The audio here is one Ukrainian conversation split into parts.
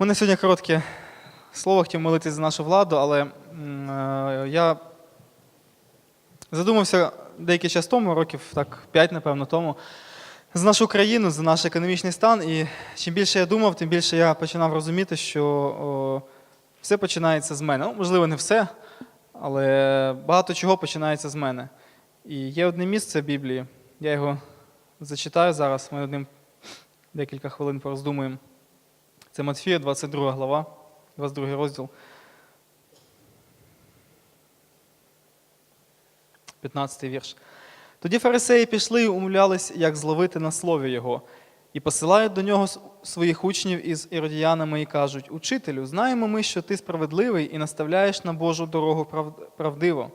У мене сьогодні коротке слово, хотів молитися за нашу владу, але е, я задумався деякий час тому, років так 5, напевно, тому, за нашу країну, за наш економічний стан. І чим більше я думав, тим більше я починав розуміти, що о, все починається з мене. Ну, можливо, не все, але багато чого починається з мене. І є одне місце в Біблії, я його зачитаю зараз, ми над ним декілька хвилин пороздумуємо. Це Матфія, 22 глава, 22 розділ. 15 вірш. Тоді фарисеї пішли і умовлялись, як зловити на слові його, і посилають до нього своїх учнів із іродіянами і кажуть: Учителю, знаємо ми, що ти справедливий і наставляєш на Божу дорогу прав- правдиво,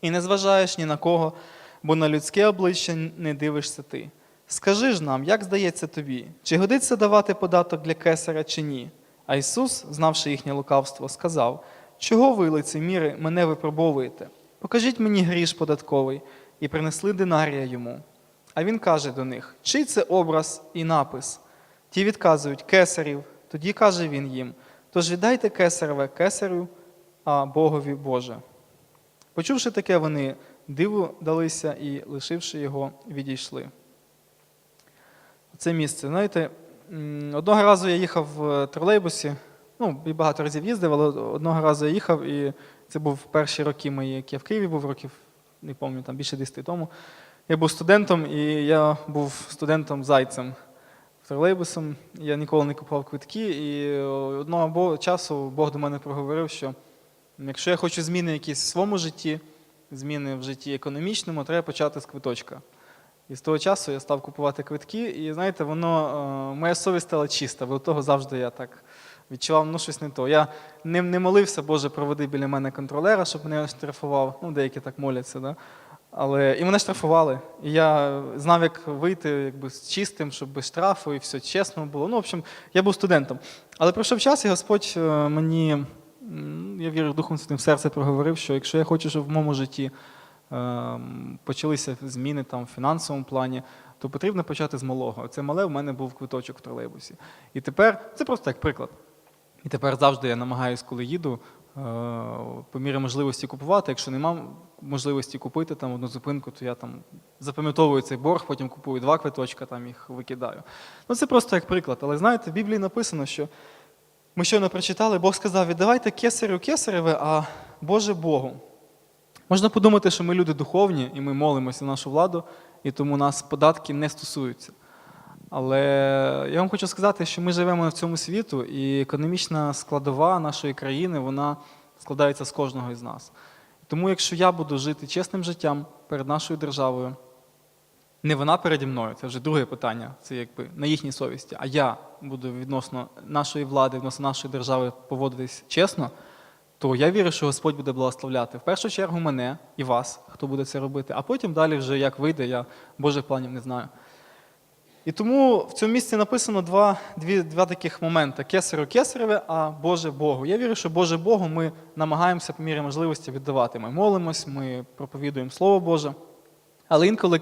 і не зважаєш ні на кого, бо на людське обличчя не дивишся ти. Скажи ж нам, як здається тобі, чи годиться давати податок для кесаря чи ні? А Ісус, знавши їхнє лукавство, сказав: Чого ви, лицеміри, мене випробовуєте? Покажіть мені гріш податковий, і принесли динарія йому. А він каже до них: чий це образ і напис? Ті відказують кесарів. Тоді каже він їм: Тож віддайте кесареве кесарю, а Богові Боже. Почувши таке, вони диву далися і, лишивши його, відійшли. Це місце. Знаєте, одного разу я їхав в тролейбусі, ну, і багато разів їздив, але одного разу я їхав, і це був перші роки мої, як я в Києві був, років, не пам'ятаю, там більше 10 тому. Я був студентом, і я був студентом зайцем тролейбусом. Я ніколи не купував квитки, і одного часу Бог до мене проговорив, що якщо я хочу зміни якісь в своєму житті, зміни в житті економічному, треба почати з квиточка. І з того часу я став купувати квитки, і знаєте, воно, е, моя совість стала чиста, бо до того завжди я так відчував, ну щось не то. Я не, не молився, Боже, проведи біля мене контролера, щоб мене не штрафував. Ну, деякі так моляться, да? Але і мене штрафували. І я знав, як вийти якби, з чистим, щоб без штрафу, і все чесно було. Ну, в общем, я був студентом. Але пройшов час, і Господь е, мені, я вірю, Духом Святим серце проговорив, що якщо я хочу, щоб в моєму житті почалися зміни там, в фінансовому плані, то потрібно почати з малого. Це мале в мене був квиточок в тролейбусі. І тепер це просто як приклад. І тепер завжди я намагаюся, коли їду, е, по мірі можливості купувати. Якщо нема можливості купити там одну зупинку, то я там запам'ятовую цей борг, потім купую два квиточка, там їх викидаю. Ну це просто як приклад. Але знаєте, в Біблії написано, що ми щойно прочитали, Бог сказав: віддавайте кесарю кесареве, а Боже Богу. Можна подумати, що ми люди духовні, і ми молимося на нашу владу, і тому нас податки не стосуються. Але я вам хочу сказати, що ми живемо в цьому світу, і економічна складова нашої країни вона складається з кожного із нас. Тому, якщо я буду жити чесним життям перед нашою державою, не вона переді мною, це вже друге питання, це якби на їхній совісті, а я буду відносно нашої влади, відносно нашої держави поводитись чесно, то я вірю, що Господь буде благословляти в першу чергу мене і вас, хто буде це робити, а потім далі вже як вийде, я Божих планів не знаю. І тому в цьому місці написано два, дві, два таких моменти: кесарю кесареве, а Боже Богу. Я вірю, що Боже Богу ми намагаємося по мірі можливості віддавати. Ми молимось, ми проповідуємо Слово Боже. Але інколи,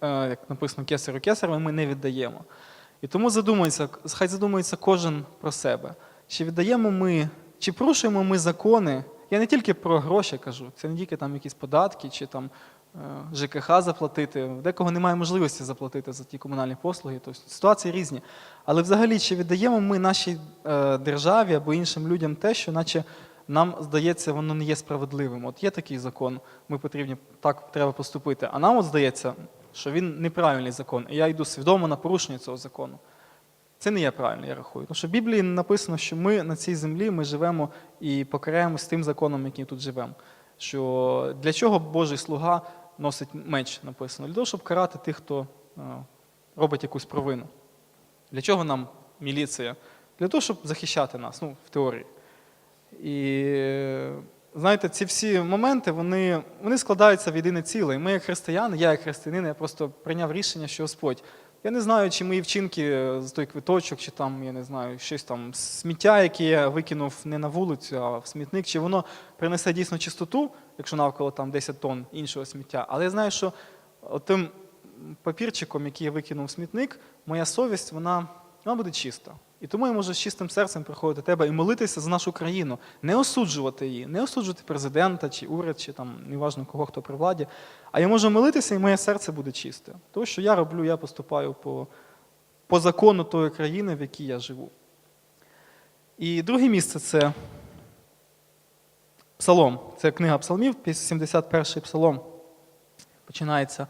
е, як написано кесарю кесареве, ми не віддаємо. І тому задумується, хай задумується кожен про себе. Чи віддаємо ми, чи порушуємо ми закони? Я не тільки про гроші кажу, це не тільки там якісь податки чи там е, ЖКХ заплатити. Декого немає можливості заплатити за ті комунальні послуги. Тобто ситуації різні. Але взагалі, чи віддаємо ми нашій е, державі або іншим людям те, що наче нам здається, воно не є справедливим. От є такий закон, ми потрібні так треба поступити. А нам от здається, що він неправильний закон, і я йду свідомо на порушення цього закону. Це не є правильно, я рахую. Тому що в Біблії написано, що ми на цій землі ми живемо і покараємось тим законом, який тут живемо. Що для чого Божий слуга носить меч, написано? Для того, щоб карати тих, хто е, робить якусь провину. Для чого нам міліція? Для того, щоб захищати нас, ну, в теорії. І е, знаєте, ці всі моменти вони, вони складаються в єдине ціле. І ми, як християни, я як християнин, я просто прийняв рішення, що Господь. Я не знаю, чи мої вчинки е, з той квиточок, чи там, я не знаю, щось там сміття, яке я викинув не на вулицю, а в смітник, чи воно принесе дійсно чистоту, якщо навколо там 10 тонн іншого сміття. Але я знаю, що тим папірчиком, який я викинув в смітник, моя совість, вона, вона буде чиста. І тому я можу з чистим серцем приходити до тебе і молитися за нашу країну, не осуджувати її, не осуджувати президента чи уряд, чи там неважно кого хто при владі. А я можу молитися, і моє серце буде чисте. Тому що я роблю, я поступаю по, по закону тої країни, в якій я живу. І друге місце це Псалом. Це книга Псалмів, 71-й псалом. Починається.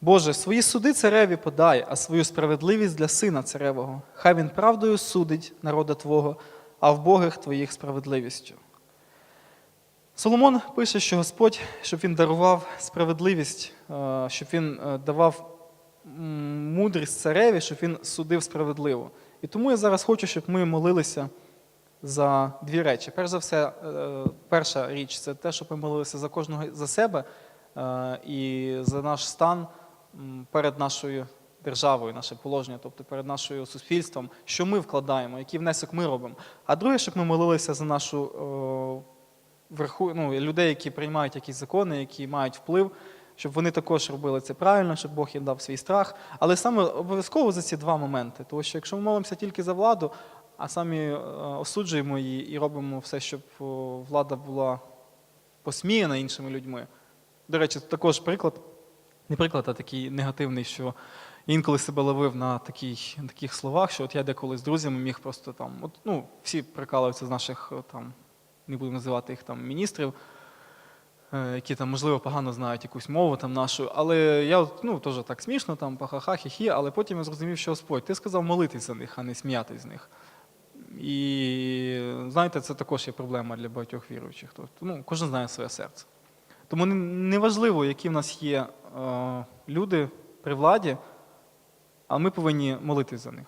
Боже, свої суди цареві подай, а свою справедливість для сина царевого. Хай він правдою судить народа Твого, а в богах Твоїх справедливістю. Соломон пише, що Господь, щоб він дарував справедливість, е, щоб він е, давав мудрість цареві, щоб він судив справедливо. І тому я зараз хочу, щоб ми молилися за дві речі. Перш за все, е, перша річ це те, щоб ми молилися за кожного за себе і за наш стан перед нашою державою, наше положення, тобто перед нашою суспільством, що ми вкладаємо, який внесок ми робимо. А друге, щоб ми молилися за нашу е, верху, ну, людей, які приймають якісь закони, які мають вплив, щоб вони також робили це правильно, щоб Бог їм дав свій страх. Але саме обов'язково за ці два моменти. Тому що якщо ми молимося тільки за владу, а самі е, осуджуємо її і робимо все, щоб о, влада була посміяна іншими людьми. До речі, також приклад, не приклад, а такий негативний, що інколи себе ловив на, такій, таких словах, що от я деколи з друзями міг просто там, от, ну, всі прикалуються з наших е, там, не буду називати їх там міністрів, е, які там, можливо, погано знають якусь мову там нашу. Але я ну, теж так смішно, там, пахаха, хі-хі, але потім я зрозумів, що Господь, ти сказав молитись за них, а не сміятись з них. І знаєте, це також є проблема для багатьох віруючих. Тобто, ну, кожен знає своє серце. Тому не- неважливо, які в нас є е, люди при владі, але ми повинні молитись за них.